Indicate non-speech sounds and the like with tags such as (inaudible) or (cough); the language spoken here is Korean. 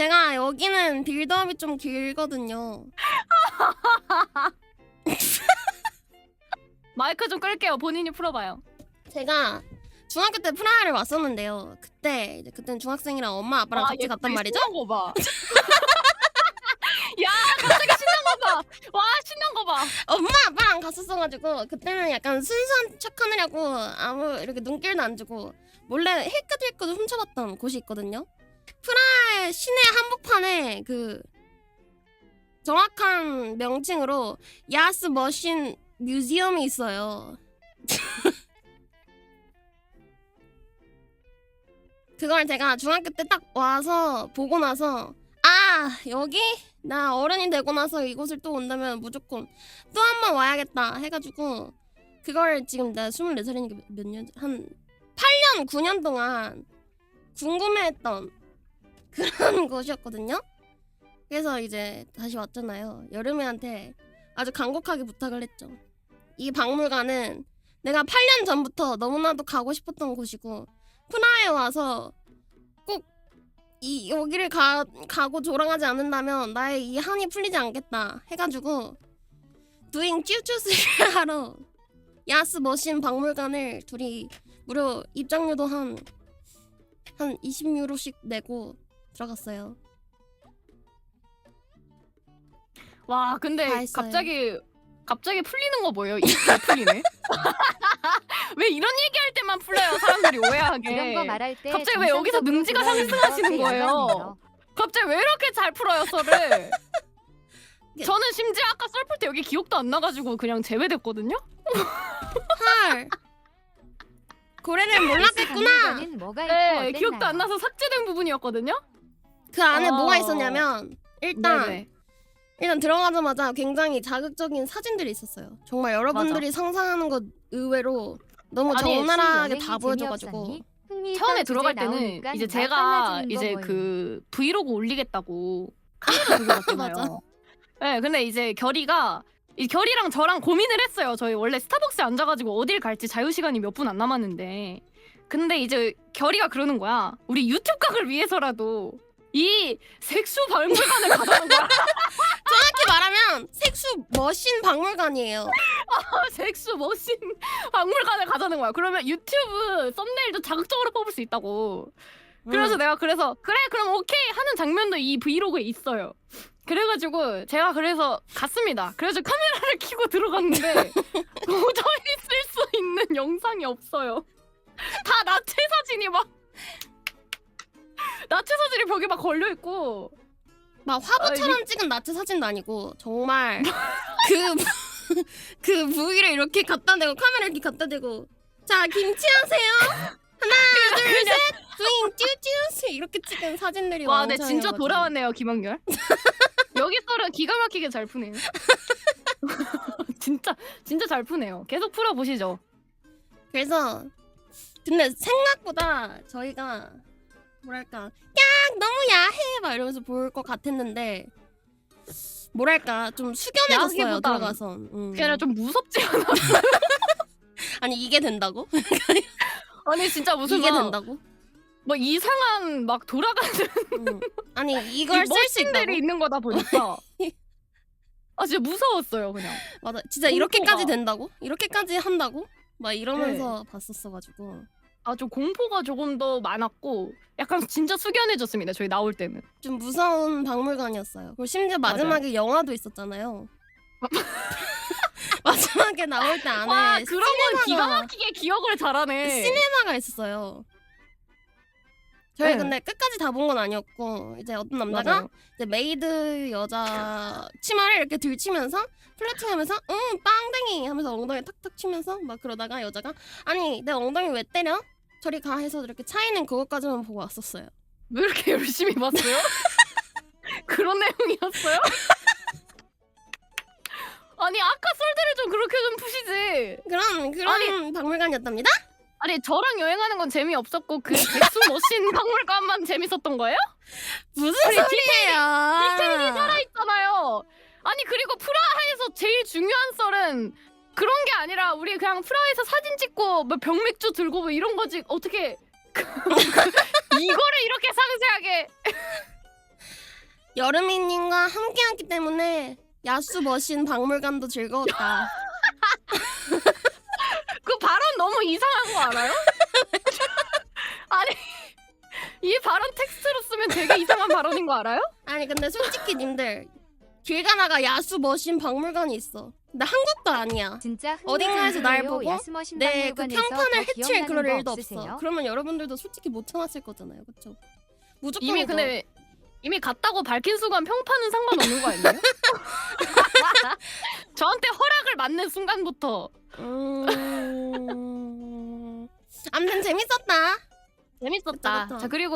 제가 여기는 빌드업이 좀 길거든요. (laughs) 마이크 좀 끌게요. 본인이 풀어봐요. 제가 중학교 때 프라하를 왔었는데요. 그때 이제 그때는 중학생이랑 엄마 아빠랑 와, 같이 얘 갔단 말이죠. 신난 거 봐. (laughs) 야, 갑자기 신난 거 봐. 와, 신난 거 봐. 엄마 아빠랑 갔었어가지고 그때는 약간 순수한 척하느라고 아무 이렇게 눈길도 안 주고 몰래 힐끗힐끗 훔쳐봤던 곳이 있거든요. 프라하의 시내 한복판에 그 정확한 명칭으로 야스 머신 뮤지엄이 있어요. (laughs) 그걸 제가 중학교 때 딱 와서 보고 나서 아 여기 나 어른이 되고 나서 이곳을 또 온다면 무조건 또 한 번 와야겠다 해가지고 그걸 지금 내가 24살이니까 몇 년? 한 8년 9년 동안 궁금해했던 그런 (laughs) 곳이었거든요. 그래서 이제 다시 왔잖아요. 여름이한테 아주 간곡하게 부탁을 했죠. 이 박물관은 내가 8년 전부터 너무나도 가고 싶었던 곳이고 푸나에 와서 꼭 이 여기를 가, 가고 조랑하지 않는다면 나의 이 한이 풀리지 않겠다 해가지고 두잉 쭈쭈스를 (laughs) 하러 야스 머신 박물관을 둘이 무려 입장료도 한 한 20유로씩 내고 들어갔어요. 와, 다 근데 했어요. 갑자기 갑자기 풀리는 거 뭐예요? 이잘 풀리네. (laughs) 왜 이런 얘기할 때만 풀려요? 사람들이 오해하게. 이런 거 말할 때 갑자기 왜 여기서 정상적으로 능지가 상승하시는 제 거예요? 갑자기 왜 이렇게 잘 풀어요, 썰을? 이게- 저는 심지어 아까 썰 풀 때 여기 기억도 안 나가지고 그냥 제외됐거든요. 헐. 고래를 몰랐겠구나. 박물관은 뭐가 있고 네, 어땠나요? 기억도 안 나서 삭제된 부분이었거든요. 그 안에 어. 뭐가 있었냐면 일단 네네. 일단 들어가자마자 굉장히 자극적인 사진들이 있었어요. 정말 여러분들이 상상하는 것 의외로 너무 아니, 적나라하게 다 보여줘가지고 처음에 들어갈 때는 이제 말 제가 이제. 그 브이로그 올리겠다고 (laughs) 맞아. 네, 근데 이제 결이가 이 결이랑 저랑 고민을 했어요. 저희 원래 스타벅스에 앉아가지고 어딜 갈지 자유 시간이 몇 분 안 남았는데, 근데 이제 결이가 그러는 거야. 우리 유튜브 각을 위해서라도 이 색수 박물관을 가자는 거야. (laughs) 정확히 말하면 색수 머신 박물관이에요. 색수 머신 박물관을 가자는 거야. 그러면 유튜브 썸네일도 자극적으로 뽑을 수 있다고. 그래서 음. 내가 그래서 그래 그럼 오케이 하는 장면도 이 브이로그에 있어요. 그래가지고 제가 그래서 갔습니다. 그래서 카메라를 켜고 들어갔는데 (laughs) 도저히 쓸 수 있는 영상이 없어요. (laughs) 다 나체 사진이 막 나체 사진이 벽에 막 걸려 있고 막 화보처럼 찍은 나체 사진도 아니고 정말 그, (laughs) 그 부위를 이렇게 갖다 대고 카메라 이렇게 갖다 대고 자 김치 하세요 하나 둘셋 스윙 쭈쭈스 이렇게 찍은 사진들이 와, 네 진짜 왕창이어가지고. 돌아왔네요 김한결. (laughs) 여기 썰은 기가 막히게 잘 푸네요. (laughs) 진짜 진짜 잘 푸네요. 계속 풀어 보시죠. 그래서 근데 생각보다 저희가 뭐랄까 야 너무 야해 막 이러면서 볼 것 같았는데 뭐랄까 좀 숙연해졌어요 야하기보단 들어가서 음. 그게 아니라 좀 무섭지 않아? (laughs) 아니 이게 된다고? (laughs) 아니 진짜 무슨 이게 막, 된다고? 뭐 이상한 막 돌아가는 음. 아니 (laughs) 이걸 쓸 수 있다고? 있는 거다 보니까 아 진짜 무서웠어요 그냥. 맞아 진짜 공포가. 이렇게까지 된다고? 이렇게까지 한다고? 막 이러면서 네. 봤었어가지고 아좀 공포가 조금 더 많았고 약간 진짜 숙연해졌습니다 저희 나올 때는. 좀 무서운 박물관이었어요. 그리고 심지어 마지막에 영화도 있었잖아요. (laughs) 마지막에 나올 때 안에 와 그런 건 기가 시네마가- 막히게 기억을 잘하네. 시네마가 있었어요. 저희 네. 근데 끝까지 다 본 건 아니었고 이제 어떤 남자가 맞아요. 이제 메이드 여자 치마를 이렇게 들치면서 플러팅하면서 응 빵댕이 하면서 엉덩이 탁탁 치면서 막 그러다가 여자가 아니 내 엉덩이 왜 때려? 저리 가 해서 이렇게 차이는 그것까지만 보고 왔었어요. 왜 이렇게 열심히 봤어요? (laughs) 그런 내용이었어요? (laughs) 아니 아까 썰들을 좀 그렇게 좀 푸시지. 그런 그런 박물관이었답니다. 아니 저랑 여행하는 건 재미 없었고 그 백수 머신 (laughs) 박물관만 재밌었던 거예요? 무슨 아니, 소리예요? 디테일이 살아있잖아요. 아니 그리고 프라하에서 제일 중요한 썰은 그런 게 아니라 우리 그냥 프라하에서 사진 찍고 뭐 병맥주 들고 뭐 이런 거지 어떻게 (laughs) 이거를 이렇게 상세하게 여름이님과 함께했기 때문에 야수 머신 박물관도 즐거웠다. (laughs) 그 발언 너무 이상한 거 알아요? (laughs) 아니 이 발언 텍스트로 쓰면 되게 이상한 발언인 거 알아요? 아니 근데 솔직히 님들 길 가다가 야수 머신 박물관이 있어. 근데 한국도 아니야. 진짜 어딘가에서 날. 보고 야스머신 네, 그 박물관에서 평판을 더 해칠 그럴 거 일도 없으세요? 없어. 그러면 여러분들도 솔직히 못 참았을 거잖아요, 그렇죠? 무조건 이미 근데 이미 갔다고 밝힌 순간 평판은 상관없는 거 아니에요? (laughs) 저한테 허락을 받는 순간부터 음... 아무튼 재밌었다. 재밌었다. 그쵸, 그쵸. 자 그리고